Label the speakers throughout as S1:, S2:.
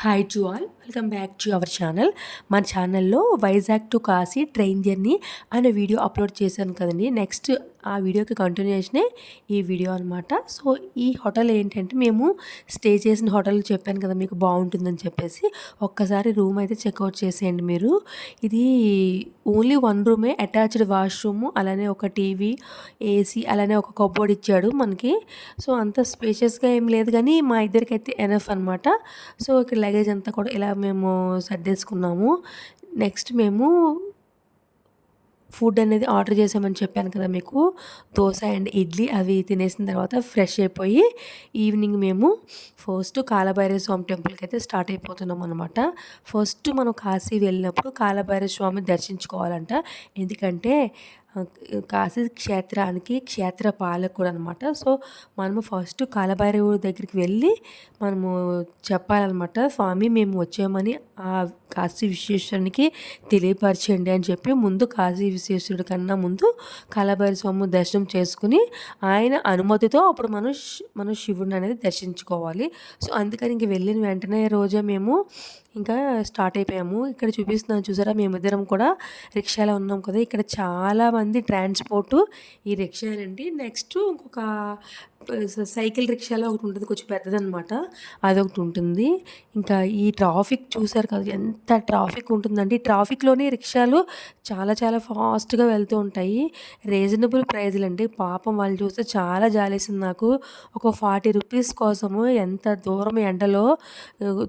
S1: Hi to all. Welcome back to our channel. మన ఛానల్లో Vizag to Kashi train journey అనే video upload చేశాను కదండి. నెక్స్ట్ ఆ వీడియోకి కంటిన్యూషనే ఈ వీడియో అనమాట సో ఈ హోటల్ ఏంటంటే మేము స్టే చేసిన హోటల్ చెప్పాను కదా మీకు బాగుంటుందని చెప్పేసి. ఒక్కసారి రూమ్ అయితే చెక్అవుట్ చేసేయండి మీరు. ఇది ఓన్లీ వన్ రూమే అటాచ్డ్ వాష్రూమ్ అలానే ఒక టీవీ ఏసీ అలానే ఒక కబోర్డ్ ఇచ్చాడు మనకి. సో అంత స్పేషియస్గా ఏం లేదు కానీ మా ఇద్దరికైతే ఎనఫ్ అనమాట సో ఇక్కడ లగేజ్ అంతా కూడా ఇలా మేము సర్దేసుకున్నాము. నెక్స్ట్ మేము ఫుడ్ అనేది ఆర్డర్ చేసామని చెప్పాను కదా మీకు. దోశ అండ్ ఇడ్లీ అవి తినేసిన తర్వాత ఫ్రెష్ అయిపోయి ఈవినింగ్ మేము ఫస్ట్ కాలభైరవ స్వామి టెంపుల్కి అయితే స్టార్ట్ అయిపోతున్నాం అనమాట ఫస్ట్ మనం కాశీ వెళ్ళినప్పుడు కాలభైరవ స్వామి దర్శించుకోవాలంట. ఎందుకంటే కాశీ క్షేత్రానికి క్షేత్ర పాలకుడు అనమాట సో మనము ఫస్ట్ కాలభైరవు దగ్గరికి వెళ్ళి మనము చెప్పాలన్నమాట స్వామి మేము వచ్చామని ఆ కాశీ విశ్వేశ్వరునికి తెలియపరచండి అని చెప్పి ముందు కాశీ విశ్వేశ్వరుడి కన్నా ముందు కాలభైరవ స్వామి దర్శనం చేసుకుని ఆయన అనుమతితో అప్పుడు మనం మనం శివుడిని అనేది దర్శించుకోవాలి. సో అందుకని ఇంక వెళ్ళిన వెంటనే రోజే మేము ఇంకా స్టార్ట్ అయిపోయాము. ఇక్కడ చూపిస్తున్నాను చూసారా మేమిద్దరం కూడా రిక్షాలో ఉన్నాం కదా. ఇక్కడ చాలా మంది ట్రాన్స్పోర్టు ఈ రిక్షాలండి. నెక్స్ట్ ఇంకొక సైకిల్ రిక్షాలో ఒకటి ఉంటుంది కొంచెం పెద్దదనమాట. అదొకటి ఉంటుంది. ఇంకా ఈ ట్రాఫిక్ చూసారు కదా ఎంత ట్రాఫిక్ ఉంటుందండి. ట్రాఫిక్లోనే రిక్షాలు చాలా చాలా ఫాస్ట్గా వెళ్తూ ఉంటాయి. రీజనబుల్ ప్రైజ్లు అండి పాపం వాళ్ళు చూస్తే చాలా జాలేసింది నాకు. ఒక ఫార్టీ రూపీస్ కోసము ఎంత దూరం ఎండలో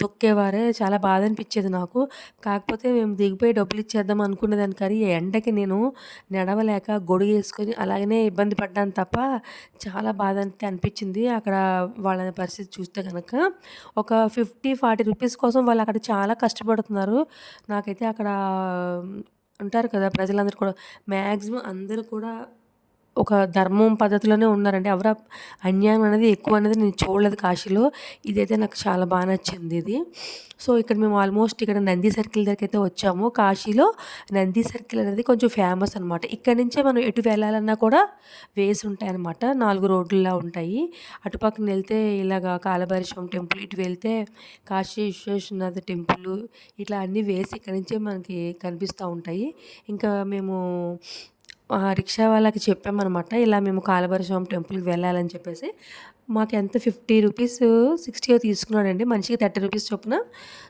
S1: తొక్కేవారే చాలా బాధ అనిపించేది నాకు. కాకపోతే మేము దిగిపోయి డబ్బులు ఇచ్చేద్దాం అనుకునేదాని కానీ ఎండకి నేను నడవలేక గొడుగు వేసుకొని అలాగనే ఇబ్బంది పడ్డాను తప్ప చాలా బాధ అయితే అనిపించింది. అక్కడ వాళ్ళ పరిస్థితి చూస్తే కనుక ఒక ఫిఫ్టీ ఫార్టీ రూపీస్ కోసం వాళ్ళు అక్కడ చాలా కష్టపడుతున్నారు. నాకైతే అక్కడ ఉంటారు కదా ప్రజలందరూ కూడా మ్యాక్సిమం అందరూ కూడా ఒక ధర్మం పద్ధతిలోనే ఉన్నారండి. ఎవరు అన్యాయం అనేది ఎక్కువ అనేది నేను చూడలేదు కాశీలో. ఇదైతే నాకు చాలా బాగా నచ్చింది ఇది. సో ఇక్కడ మేము ఆల్మోస్ట్ ఇక్కడ నంది సర్కిల్ దగ్గర అయితే వచ్చాము. కాశీలో నంది సర్కిల్ అనేది కొంచెం ఫేమస్ అనమాట ఇక్కడ నుంచే మనం ఎటు వెళ్ళాలన్నా కూడా వేసి ఉంటాయి అనమాట నాలుగు రోడ్లులా ఉంటాయి. అటుపక్కన వెళ్తే ఇలాగా కాలభైరవం టెంపుల్ ఇటు వెళ్తే కాశీ విశ్వేశ్వరనాథ్ టెంపుల్ ఇట్లా అన్నీ వేసి ఇక్కడ నుంచే మనకి కనిపిస్తూ ఉంటాయి. ఇంకా మేము రిక్షా వాళ్ళకి చెప్పామన్నమాట ఇలా మేము కాలభైరవ టెంపుల్కి వెళ్ళాలని చెప్పేసి మాకు ఎంత ఫిఫ్టీ రూపీస్ సిక్స్టీ తీసుకున్నాడండి మనిషికి థర్టీ రూపీస్ చొప్పున.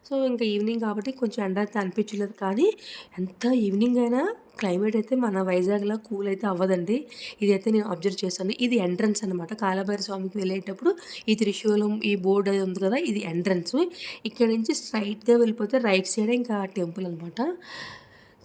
S1: సో ఇంకా ఈవినింగ్ కాబట్టి కొంచెం ఎండ అయితే అనిపించలేదు కానీ ఎంత ఈవినింగ్ అయినా క్లైమేట్ అయితే మన వైజాగ్లో కూల్ అయితే అవ్వదండి. ఇదైతే నేను అబ్జర్వ్ చేశాను ఇది ఎంట్రన్స్ అనమాట కాలభైర స్వామికి వెళ్ళేటప్పుడు ఈ త్రిశూలం ఈ బోర్డు అది ఉంది కదా ఇది ఎంట్రన్స్. ఇక్కడ నుంచి స్ట్రైట్గా వెళ్ళిపోతే రైట్ సైడ్ ఇంకా టెంపుల్ అనమాట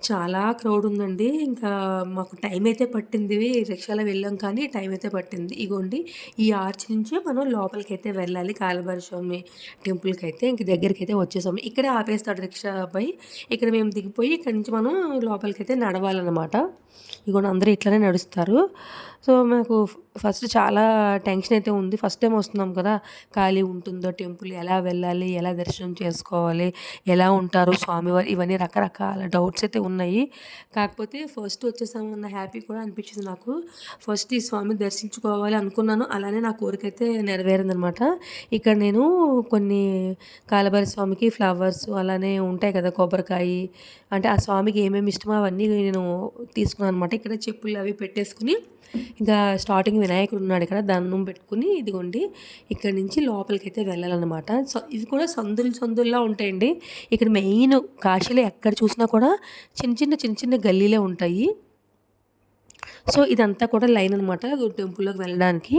S1: చాలా క్రౌడ్ ఉందండి. ఇంకా మాకు టైం అయితే పట్టింది. రిక్షాలో వెళ్ళాం కానీ టైం అయితే పట్టింది. ఇగోండి ఈ ఆర్చ్ నుంచే మనం లోపలికి అయితే వెళ్ళాలి. కాలభైరస్వామి టెంపుల్కి అయితే ఇంక దగ్గరికి అయితే వచ్చేసాము. ఇక్కడే ఆపేస్తాడు రిక్షా అబ్బాయి. ఇక్కడ మేము దిగిపోయి ఇక్కడ నుంచి మనం లోపలికి అయితే నడవాలన్నమాట. ఇగోండి అందరూ ఇట్లానే నడుస్తారు. సో మాకు ఫస్ట్ చాలా టెన్షన్ అయితే ఉంది. ఫస్ట్ టైం వస్తున్నాం కదా. ఖాళీ ఉంటుందో టెంపుల్ ఎలా వెళ్ళాలి? ఎలా దర్శనం చేసుకోవాలి? ఎలా ఉంటారు? స్వామివారు? ఇవన్నీ రకరకాల డౌట్స్ అయితే ఉన్నాయి. కాకపోతే ఫస్ట్ వచ్చేసామన్న హ్యాపీ కూడా అనిపించింది నాకు. ఫస్ట్ ఈ స్వామి దర్శించుకోవాలి అనుకున్నాను. అలానే నా కోరిక అయితే నెరవేరిందనమాట. ఇక్కడ నేను కొన్ని కాలభైర స్వామికి ఫ్లవర్స్ అలానే ఉంటాయి కదా కొబ్బరికాయ. అంటే ఆ స్వామికి ఏమేమి ఇష్టమో అవన్నీ నేను తీసుకున్నాను అనమాట ఇక్కడ చెప్పులు అవి పెట్టేసుకుని ఇంకా స్టార్టింగ్ వినాయకుడు ఉన్నాడు ఇక్కడ దండం పెట్టుకుని ఇదిగోండి ఇక్కడ నుంచి లోపలికి అయితే వెళ్ళాలన్నమాట. సో ఇవి కూడా సందులు సందుల్లా ఉంటాయండి. ఇక్కడ మెయిన్ కాశీలో ఎక్కడ చూసినా కూడా చిన్న చిన్న చిన్న చిన్న గల్లీలే ఉంటాయి. సో ఇదంతా కూడా లైన్ అనమాట టెంపుల్లోకి వెళ్ళడానికి.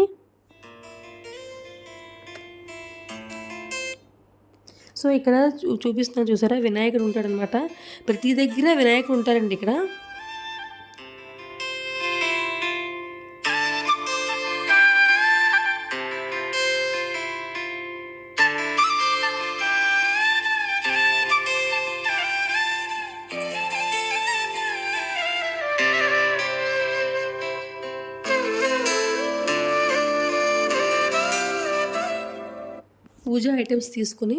S1: సో ఇక్కడ చూపిస్తున్నాను చూసారా వినాయకుడు ఉంటాడనమాట ప్రతి దగ్గర వినాయకుడు ఉంటారండి ఇక్కడ. పూజ ఐటమ్స్ తీసుకుని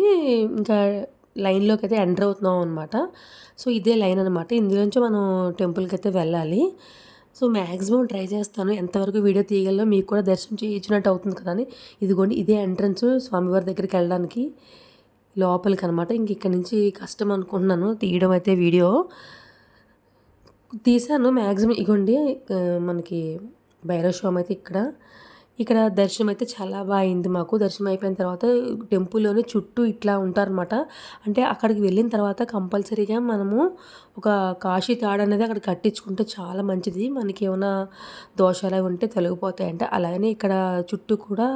S1: ఇంకా లైన్లోకి అయితే ఎంటర్ అవుతున్నాం అనమాట సో ఇదే లైన్ అనమాట ఇందులోంచి మనం టెంపుల్కి అయితే వెళ్ళాలి. సో మ్యాక్సిమం ట్రై చేస్తాను. ఎంతవరకు వీడియో తీయగలలో మీకు కూడా దర్శనం చేయించినట్టు అవుతుంది కదా అని. ఇదిగోండి ఇదే ఎంట్రన్స్ స్వామివారి దగ్గరికి వెళ్ళడానికి లోపలికి అనమాట ఇంక ఇక్కడ నుంచి కష్టం అనుకుంటున్నాను తీయడం అయితే వీడియో. తీసాను మ్యాక్సిమం ఇగోండి మనకి భైరవ స్వామి అయితే ఇక్కడ. ఇక్కడ దర్శనం అయితే చాలా బాగా అయింది మాకు. దర్శనం అయిపోయిన తర్వాత టెంపుల్లోనే చుట్టూ ఇట్లా ఉంటారనమాట అంటే అక్కడికి వెళ్ళిన తర్వాత కంపల్సరీగా మనము ఒక కాశీ తాడు అనేది అక్కడ కట్టించుకుంటే చాలా మంచిది. మనకి ఏమైనా దోషాలు అవి ఉంటే తొలగిపోతాయంట. అలాగనే ఇక్కడ చుట్టూ కూడా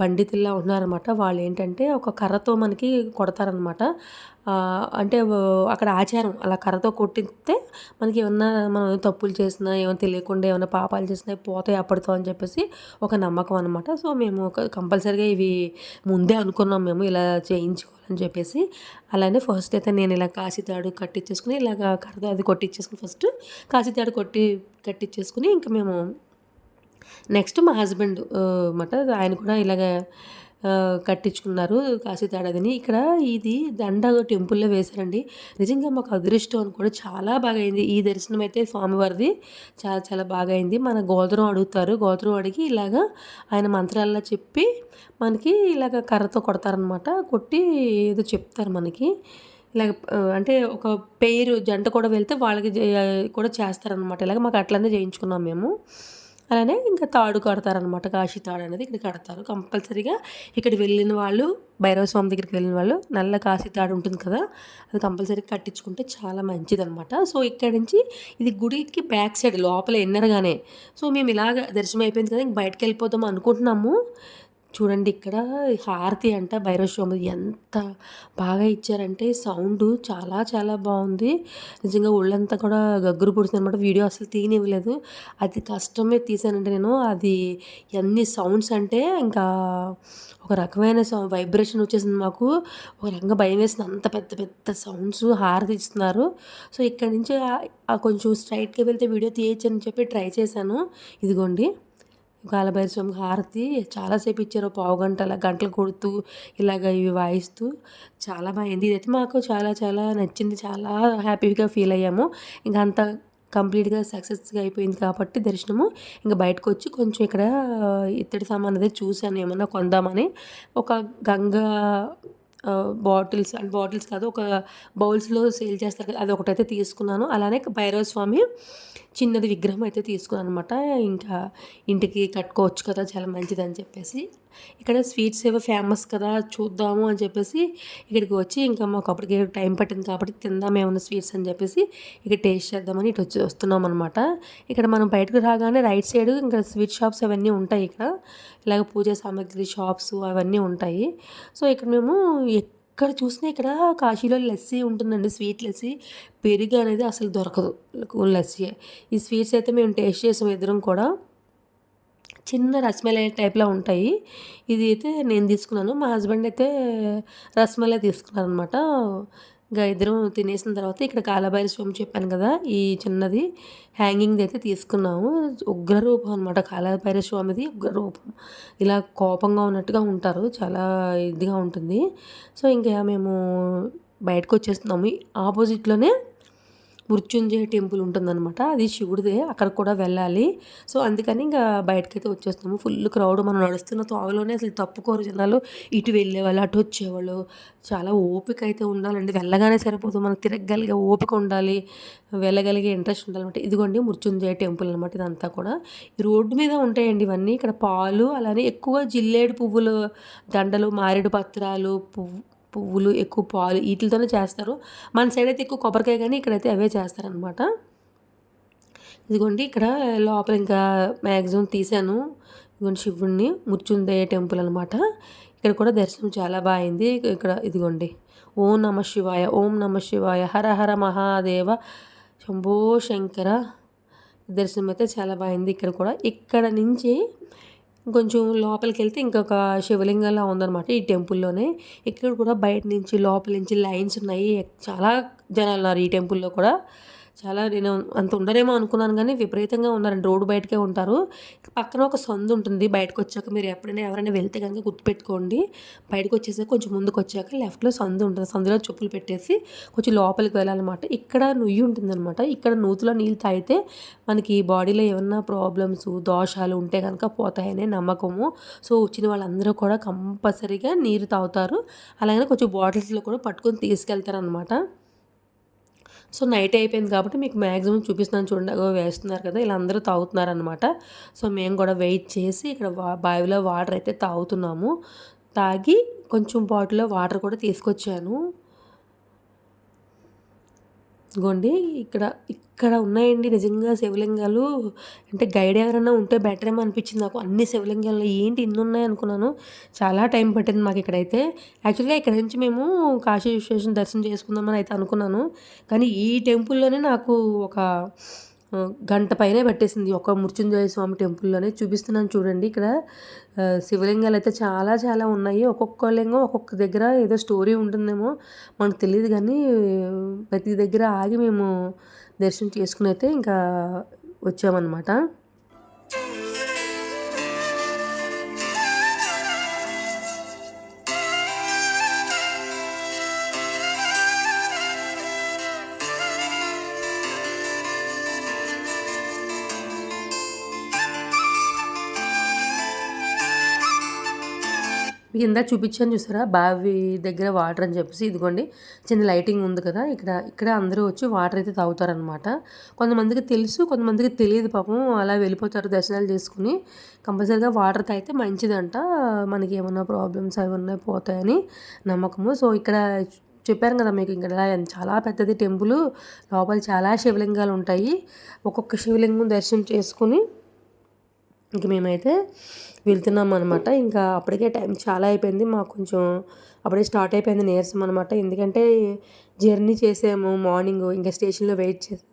S1: పండితుల్లా ఉన్నారనమాట వాళ్ళు ఏంటంటే ఒక కర్రతో మనకి కొడతారనమాట అంటే అక్కడ ఆచారం. అలా కర్రతో కొట్టిస్తే మనకి ఏమన్నా మనం తప్పులు చేసినా ఏమైనా తెలియకుండా ఏమైనా పాపాలు చేసినా పోతాయి అప్పటితో అని చెప్పేసి ఒక నమ్మకం అనమాట సో మేము ఒక కంపల్సరీగా ఇవి ముందే అనుకున్నాం మేము ఇలా అని చెప్పేసి అలానే ఫస్ట్ అయితే నేను ఇలా కాశీతాడు కట్టించేసుకుని ఇలాగ కరద అది కొట్టించేసుకుని ఫస్ట్ కాశీతాడు కొట్టి కట్టించేసుకుని ఇంకా మేము నెక్స్ట్ మా హస్బెండ్ మాట ఆయన కూడా ఇలాగ కట్టించుకున్నారు. కాశీతాడదిని ఇక్కడ ఇది దండ టెంపుల్లో వేశారండి. నిజంగా మాకు అదృష్టం అని కూడా చాలా బాగా అయింది ఈ దర్శనం అయితే స్వామివారిది చాలా చాలా బాగా అయింది మన గోత్రం అడుగుతారు. గోత్రం అడిగి ఇలాగా ఆయన మంత్రాల్లో చెప్పి మనకి ఇలాగ కర్రతో కొడతారనమాట కొట్టి ఏదో చెప్తారు మనకి. ఇలాగ అంటే ఒక పేరు జంట కూడా వెళ్తే వాళ్ళకి కూడా చేస్తారనమాట ఇలాగ మాకు అట్లనే చేయించుకున్నాం మేము. అలానే ఇంకా తాడు కడతారనమాట కాశీ తాడు అనేది ఇక్కడ కడతారు. కంపల్సరీగా ఇక్కడ వెళ్ళిన వాళ్ళు భైరవ స్వామి దగ్గరికి వెళ్ళిన వాళ్ళు నల్ల కాశీ తాడు ఉంటుంది కదా అది కంపల్సరీ కట్టించుకుంటే చాలా మంచిది అనమాట సో ఇక్కడ నుంచి ఇది గుడికి బ్యాక్ సైడ్ లోపల ఎన్నరగానే. సో మేము ఇలాగ దర్శనం అయిపోయింది కదా ఇంక బయటకు వెళ్ళిపోదాం అనుకుంటున్నాము. చూడండి ఇక్కడ హారతి అంట భైరవ ఎంత బాగా ఇచ్చారంటే సౌండ్ చాలా చాలా బాగుంది. నిజంగా ఒళ్ళంతా కూడా గగ్గురు పొడిచింది అనమాట వీడియో అసలు తీయనివ్వలేదు. అది కష్టమే తీసానంటే నేను. అది ఎన్ని సౌండ్స్ అంటే ఇంకా ఒక రకమైన వైబ్రేషన్ వచ్చేసింది మాకు. ఒక రకంగా భయం వేసింది. అంత పెద్ద పెద్ద సౌండ్స్ హారతి ఇస్తున్నారు. సో ఇక్కడ నుంచి కొంచెం స్ట్రైట్గా వెళ్తే వీడియో తీయచ్చు అని చెప్పి ట్రై చేశాను. ఇదిగోండి. కాలభైర స్వామి హారతి చాలాసేపు ఇచ్చారు. పావు గంట అలా గంటలు కొడుతూ ఇలాగ ఇవి వాయిస్తూ చాలా బాగుంది ఇదైతే మాకు చాలా చాలా నచ్చింది. చాలా హ్యాపీగా ఫీల్ అయ్యాము. ఇంకా అంత కంప్లీట్గా సక్సెస్గా అయిపోయింది కాబట్టి దర్శనము. ఇంకా బయటకు వచ్చి కొంచెం ఇక్కడ ఇత్తడి సామాన్ అనేది చూశాను. ఏమన్నా కొందామని. ఒక గంగా బాటిల్స్ అండ్ బాటిల్స్ కాదు ఒక బౌల్స్లో సేల్ చేస్తారు కదా అది ఒకటైతే తీసుకున్నాను. అలానే భైరవ స్వామి చిన్నది విగ్రహం అయితే తీసుకున్నాను అనమాట ఇంకా ఇంటికి కట్టుకోవచ్చు కదా చాలా మంచిది అని చెప్పేసి. ఇక్కడ స్వీట్స్ ఏవో ఫేమస్ కదా చూద్దాము అని చెప్పేసి ఇక్కడికి వచ్చి ఇంకా మాకు అప్పటికి టైం పట్టింది కాబట్టి తిందాం ఏమైనా స్వీట్స్ అని చెప్పేసి ఇక్కడ టేస్ట్ చేద్దామని ఇటు వచ్చి వస్తున్నాం అనమాట ఇక్కడ మనం బయటకు రాగానే రైట్ సైడ్ ఇంకా స్వీట్ షాప్స్ అవన్నీ ఉంటాయి ఇక్కడ. ఇలాగ పూజ సామాగ్రి షాప్స్ అవన్నీ ఉంటాయి. సో ఇక్కడ మేము ఎక్కడ చూసినా ఇక్కడ కాశీలో లస్సీ ఉంటుందండి స్వీట్ లస్సీ. పెరుగు అనేది అసలు దొరకదు లస్సీ ఈ స్వీట్స్ అయితే మేము టేస్ట్ చేసాం ఇద్దరం కూడా. చిన్న రసమలై టైప్లో ఉంటాయి. ఇది అయితే నేను తీసుకున్నాను. మా హస్బెండ్ అయితే రసమలై తీసుకున్నారు అనమాట ఇంకా ఇద్దరం తినేసిన తర్వాత ఇక్కడ కాలభైర స్వామి చెప్పాను కదా ఈ చిన్నది హ్యాంగింగ్ అయితే తీసుకున్నాము. ఉగ్రరూపం అనమాట కాలభైర స్వామిది ఉగ్ర రూపం ఇలా కోపంగా ఉన్నట్టుగా ఉంటారు. చాలా ఇదిగా ఉంటుంది. సో ఇంకా మేము బయటకు వచ్చేస్తున్నాము ఆపోజిట్లోనే మృత్యుంజయ టెంపుల్ ఉంటుందన్నమాట. అది శివుడిదే అక్కడికి కూడా వెళ్ళాలి. సో అందుకని ఇంకా బయటకైతే వచ్చేస్తాము. ఫుల్ క్రౌడ్ మనం నడుస్తున్న తోవలోనే అసలు తప్పుకోరు జనాలు. ఇటు వెళ్ళేవాళ్ళు అటు వచ్చేవాళ్ళు. చాలా ఓపిక అయితే ఉండాలండి. వెళ్ళగానే సరిపోదు. మనకు తిరగగలిగే ఓపిక ఉండాలి. వెళ్ళగలిగే ఇంట్రెస్ట్ ఉండాలన్నమాట. ఇదిగోండి మృత్యుంజయ టెంపుల్ అనమాట ఇదంతా కూడా. ఈ రోడ్డు మీద ఉంటాయండి ఇవన్నీ. ఇక్కడ పాలు అలానే ఎక్కువ జిల్లేడు పువ్వులు దండలు మారేడు పత్రాలు పువ్వు పువ్వులు ఎక్కువ పాలు వీటితోనే చేస్తారు. మన సైడ్ అయితే ఎక్కువ కొబ్బరికాయ కానీ ఇక్కడైతే అవే చేస్తారనమాట ఇదిగోండి ఇక్కడ లోపల ఇంకా మ్యాక్సిమం తీసాను ఇదిగోండి శివుడిని ముచ్చుందయ్య టెంపుల్ అనమాట ఇక్కడ కూడా దర్శనం చాలా బాగా అయింది. ఇక్కడ ఇదిగోండి ఓం నమ శివాయ ఓం నమ శివాయ హర హర మహాదేవ శంభో శంకర. దర్శనం అయితే చాలా బాగుంది ఇక్కడ కూడా. ఇక్కడ నుంచి కొంచెం లోపలికి వెళ్తే ఇంకొక శివలింగంలా ఉందన్నమాట ఈ టెంపుల్లోనే. ఇక్కడ కూడా బయట నుంచి లోపల నుంచి లైన్స్ ఉన్నాయి. చాలా జనాలు ఉన్నారు ఈ టెంపుల్లో కూడా. చాలా నేను అంత ఉండరేమో అనుకున్నాను కానీ విపరీతంగా ఉన్నారండి. రోడ్డు బయటకే ఉంటారు. పక్కన ఒక సందు ఉంటుంది. బయటకు వచ్చాక మీరు ఎప్పుడైనా ఎవరైనా వెళ్తే కనుక గుర్తుపెట్టుకోండి. బయటకు వచ్చేసాక కొంచెం ముందుకు వచ్చాక లెఫ్ట్లో సందు ఉంటుంది. సందులో చెప్పులు పెట్టేసి కొంచెం లోపలికి వెళ్ళాలన్నమాట. ఇక్కడ నుయ్యి ఉంటుందన్నమాట. ఇక్కడ నూతిలో నీళ్ళు తాగితే మనకి బాడీలో ఏమన్నా ప్రాబ్లమ్స్ దోషాలు ఉంటే కనుక పోతాయనే నమ్మకము. సో వచ్చిన వాళ్ళందరూ కూడా కంపల్సరీగా నీరు తాగుతారు. అలాగే కొంచెం బాటిల్స్లో కూడా పట్టుకొని తీసుకెళ్తారనమాట సో నైట్ అయిపోయింది కాబట్టి మీకు మ్యాక్సిమం చూపిస్తున్నాను చూడండి అగో వేస్తున్నారు కదా ఇలా అందరూ తాగుతున్నారనమాట సో మేము కూడా వెయిట్ చేసి ఇక్కడ బావిలో వాటర్ అయితే తాగుతున్నాము. తాగి కొంచెం బాటిల్లో వాటర్ కూడా తీసుకొచ్చాను. ఇగోండి ఇక్కడ ఇక్కడ ఉన్నాయండి నిజంగా శివలింగాలు. అంటే గైడ్ ఎవరైనా ఉంటే బెటర్ ఏమో అనిపించింది నాకు. అన్ని శివలింగాలు ఏంటి ఇన్ని ఉన్నాయి అనుకున్నాను. చాలా టైం పట్టింది మాకు ఇక్కడైతే. యాక్చువల్గా ఇక్కడ నుంచి మేము కాశీ విశ్వేశ్వరం దర్శనం చేసుకుందామని అయితే అనుకున్నాను. కానీ ఈ టెంపుల్లోనే నాకు ఒక గంట పైనే పట్టేసింది. ఒక మృత్యుంజయ స్వామి టెంపుల్లోనే చూపిస్తున్నాను చూడండి. ఇక్కడ శివలింగాలు అయితే చాలా చాలా ఉన్నాయి. ఒక్కొక్క లింగం ఒక్కొక్క దగ్గర ఏదో స్టోరీ ఉంటుందేమో మనకు తెలియదు కానీ ప్రతి దగ్గర ఆగి మేము దర్శనం చేసుకుని అయితే ఇంకా వచ్చామన్నమాట. మీకు ఇందాక చూపించాను చూసారా? బావి దగ్గర వాటర్ అని చెప్పేసి ఇదిగోండి చిన్న లైటింగ్ ఉంది కదా ఇక్కడ ఇక్కడ అందరూ వచ్చి వాటర్ అయితే తాగుతారనమాట కొంతమందికి తెలుసు కొంతమందికి తెలియదు పాపం అలా వెళ్ళిపోతారు దర్శనాలు చేసుకుని. కంపల్సరీగా వాటర్ తాగితే మంచిదంట మనకి ఏమన్నా ప్రాబ్లమ్స్ అవి ఉన్నాయి పోతాయని నమ్మకము. సో ఇక్కడ చెప్పాను కదా మీకు ఇక్కడ చాలా పెద్దది టెంపుల్ లోపల చాలా శివలింగాలు ఉంటాయి. ఒక్కొక్క శివలింగం దర్శనం చేసుకుని ఇంక మేమైతే వెళ్తున్నాం అనమాట ఇంకా అప్పటికే టైం చాలా అయిపోయింది. మాకు కొంచెం అప్పుడే స్టార్ట్ అయిపోయింది నీరసం అనమాట ఎందుకంటే జర్నీ చేసాము మార్నింగ్. ఇంకా స్టేషన్లో వెయిట్ చేసాము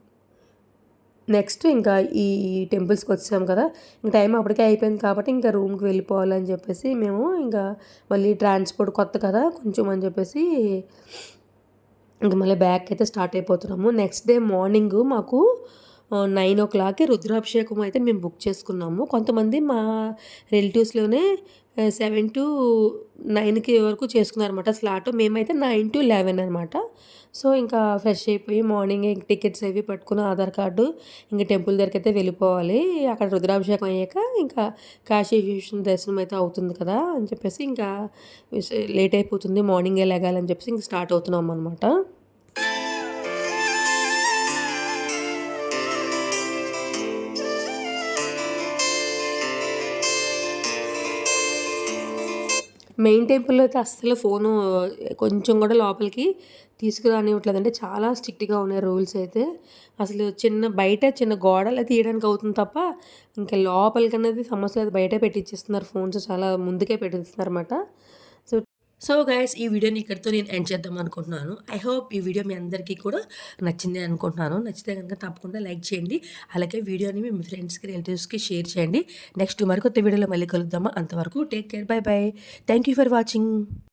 S1: నెక్స్ట్ ఇంకా ఈ టెంపుల్స్కి వచ్చాము కదా. ఇంకా టైం అప్పటికే అయిపోయింది కాబట్టి ఇంకా రూమ్కి వెళ్ళిపోవాలని చెప్పేసి మేము ఇంకా మళ్ళీ ట్రాన్స్పోర్ట్ కొత్త కదా కొంచెం అని చెప్పేసి ఇంకా మళ్ళీ బ్యాక్ అయితే స్టార్ట్ అయిపోతున్నాము. నెక్స్ట్ డే మార్నింగ్ మాకు నైన్ ఓ క్లాక్కి రుద్రాభిషేకం అయితే మేము బుక్ చేసుకున్నాము. కొంతమంది మా రిలేటివ్స్లోనే సెవెన్ టు నైన్కి వరకు చేసుకున్నారనమాట స్లాట్. మేమైతే నైన్ టు లెవెన్ అనమాట సో ఇంకా ఫ్రెష్ అయిపోయి మార్నింగ్ టికెట్స్ అవి పట్టుకుని ఆధార్ కార్డు ఇంకా టెంపుల్ దగ్గరికి అయితే వెళ్ళిపోవాలి. అక్కడ రుద్రాభిషేకం అయ్యాక ఇంకా కాశీ విష్ణు దర్శనం అయితే అవుతుంది కదా అని చెప్పేసి ఇంకా లేట్ అయిపోతుంది. మార్నింగే లెగాలని చెప్పేసి ఇంకా స్టార్ట్ అవుతున్నాం అనమాట మెయిన్ టెంపుల్లో అయితే అస్సలు ఫోను కొంచెం కూడా లోపలికి తీసుకురానివ్వట్లేదు అంటే చాలా స్ట్రిక్ట్గా ఉన్నాయి రూల్స్ అయితే. అసలు చిన్న బయట చిన్న గోడలు తీయడానికి అవుతుంది తప్ప ఇంకా లోపలికి అనేది సమస్య లేదు. బయట పెట్టించేస్తున్నారు ఫోన్స్ చాలా ముందుకే పెట్టిస్తున్నారు అనమాట సో గైస్ ఈ వీడియోని ఇక్కడితో నేను ఎండ్ చేద్దాం అనుకుంటున్నాను. ఐ హోప్ ఈ వీడియో మీ అందరికీ కూడా నచ్చింది అనుకుంటున్నాను. నచ్చితే కనుక తప్పకుండా లైక్ చేయండి. అలాగే వీడియోని మీ ఫ్రెండ్స్కి రిలేటివ్స్కి షేర్ చేయండి. నెక్స్ట్ మరికొత్త వీడియోలో మళ్ళీ కలుద్దామా? అంతవరకు take care bye bye thank you for watching